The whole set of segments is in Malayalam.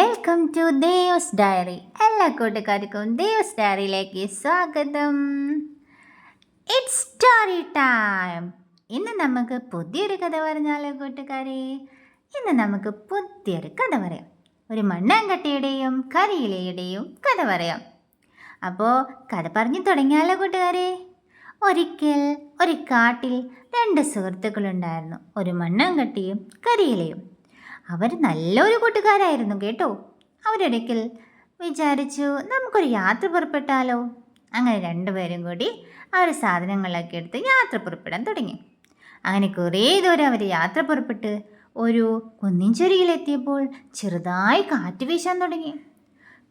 വെൽക്കം ടു ദേവസ് ഡയറി എല്ലാ കൂട്ടുകാർക്കും ദേവസ് ഡയറിയിലേക്ക് സ്വാഗതം. ഇറ്റ്സ് സ്റ്റോറി ടൈം ഇന്ന് നമുക്ക് പുതിയൊരു കഥ പറഞ്ഞാലോ കൂട്ടുകാരെ? ഇന്ന് നമുക്ക് പുതിയൊരു കഥ പറയാം. ഒരു മണ്ണാങ്കട്ടയുടെയും കരിയിലയുടെയും കഥ പറയാം. അപ്പോൾ കഥ പറഞ്ഞു തുടങ്ങിയാലോ കൂട്ടുകാരെ? ഒരിക്കൽ ഒരു കാട്ടിൽ രണ്ട് സുഹൃത്തുക്കളുണ്ടായിരുന്നു. ഒരു മണ്ണാങ്കട്ടിയും കരിയിലയും. അവർ നല്ലൊരു കൂട്ടുകാരായിരുന്നു കേട്ടോ. അവരൊരിക്കൽ വിചാരിച്ചു നമുക്കൊരു യാത്ര പുറപ്പെട്ടാലോ? അങ്ങനെ രണ്ടുപേരും കൂടി അവർ സാധനങ്ങളൊക്കെ എടുത്ത് യാത്ര പുറപ്പെടാൻ തുടങ്ങി. അങ്ങനെ കുറേ ദൂരം അവർ യാത്ര പുറപ്പെട്ട് ഒരു കുന്നിൻ ചെറിയിലെത്തിയപ്പോൾ ചെറുതായി കാറ്റ് വീശാൻ തുടങ്ങി.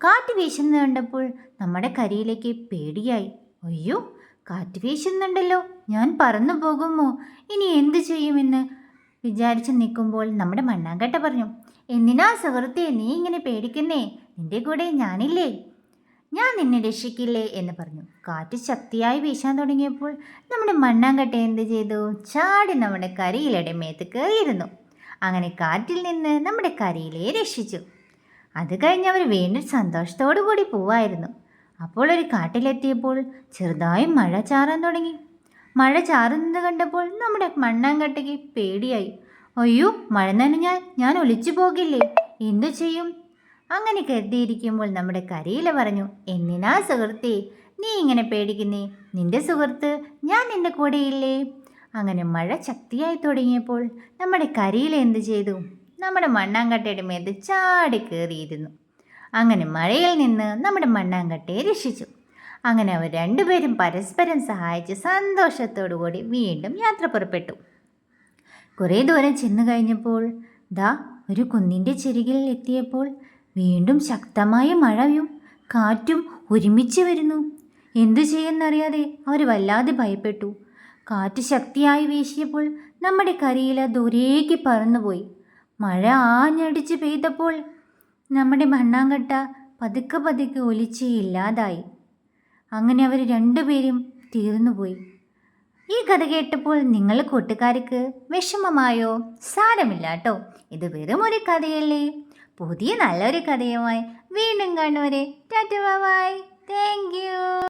കാറ്റ് വീശുന്നത് കണ്ടപ്പോൾ നമ്മുടെ കരിയിലേക്ക് പേടിയായി. അയ്യോ കാറ്റ് വീശുന്നുണ്ടല്ലോ ഞാൻ പറന്നു പോകുമോ? ഇനി എന്തു ചെയ്യുമെന്ന് വിചാരിച്ച് നിൽക്കുമ്പോൾ നമ്മുടെ മണ്ണാങ്കട്ട പറഞ്ഞു എന്തിനാ സുഹൃത്തെ നീ ഇങ്ങനെ പേടിക്കുന്നേ? നിന്റെ കൂടെ ഞാനില്ലേ? ഞാൻ നിന്നെ രക്ഷിക്കില്ലേ? എന്ന് പറഞ്ഞു. കാറ്റ് ശക്തിയായി വീശാൻ തുടങ്ങിയപ്പോൾ നമ്മുടെ മണ്ണാങ്കട്ട എന്ത് ചെയ്തു? ചാടി നമ്മുടെ കരിയിലയുടെ മേത്ത് കയറിയിരുന്നു. അങ്ങനെ കാറ്റിൽ നിന്ന് നമ്മുടെ കരയിലെ രക്ഷിച്ചു. അത് കഴിഞ്ഞ് അവർ വീണ്ടും സന്തോഷത്തോടു കൂടി പോവായിരുന്നു. അപ്പോൾ ഒരു കാട്ടിലെത്തിയപ്പോൾ ചെറുതായി മഴ ചാറാൻ തുടങ്ങി. മഴ ചാറുന്നത് കണ്ടപ്പോൾ നമ്മുടെ മണ്ണാങ്കട്ടയ്ക്ക് പേടിയായി. അയ്യോ മഴ നനഞ്ഞാൽ ഞാൻ ഒളിച്ചു പോകില്ലേ? എന്തു ചെയ്യും? അങ്ങനെ കരുതിയിരിക്കുമ്പോൾ നമ്മുടെ കരയില പറഞ്ഞു എന്തിനാ സുഹൃത്തേ നീ ഇങ്ങനെ പേടിക്കുന്നേ? നിന്റെ സുഹൃത്ത് ഞാൻ നിന്റെ കൂടെയില്ലേ? അങ്ങനെ മഴ ശക്തിയായി തുടങ്ങിയപ്പോൾ നമ്മുടെ കരയില എന്ത് ചെയ്തു? നമ്മുടെ മണ്ണാങ്കട്ടയുടെ മേത്ത് ചാടി കയറിയിരുന്നു. അങ്ങനെ മഴയിൽ നിന്ന് നമ്മുടെ മണ്ണാങ്കട്ടയെ രക്ഷിച്ചു. അങ്ങനെ അവർ രണ്ടുപേരും പരസ്പരം സഹായിച്ച് സന്തോഷത്തോടു കൂടി വീണ്ടും യാത്ര പുറപ്പെട്ടു. കുറേ ദൂരം ചെന്നു കഴിഞ്ഞപ്പോൾ ദാ ഒരു കുന്നിന്റെ ചെരുകിൽ എത്തിയപ്പോൾ വീണ്ടും ശക്തമായ മഴയും കാറ്റും ഒരുമിച്ച് വരുന്നു. എന്തു ചെയ്യുന്നറിയാതെ അവർ വല്ലാതെ ഭയപ്പെട്ടു. കാറ്റ് ശക്തിയായി വീശിയപ്പോൾ നമ്മുടെ കരിയില ദൂരേക്ക് പറന്നുപോയി. മഴ ആഞ്ഞടിച്ച് പെയ്തപ്പോൾ നമ്മുടെ മണ്ണാങ്കട്ട പതുക്കെ പതുക്കെ ഒലിച്ച് ഇല്ലാതായി. അങ്ങനെ അവർ രണ്ടുപേരും തീർന്നുപോയി. ഈ കഥ കേട്ടപ്പോൾ നിങ്ങൾ കൂട്ടുകാർക്ക് വിഷമമായോ? സാരമില്ല കേട്ടോ ഇത് വെറും ഒരു കഥയല്ലേ? പുതിയ നല്ലൊരു കഥയുമായി വീണ്ടും കാണുവരെ ടാറ്റ ബൈ താങ്ക് യു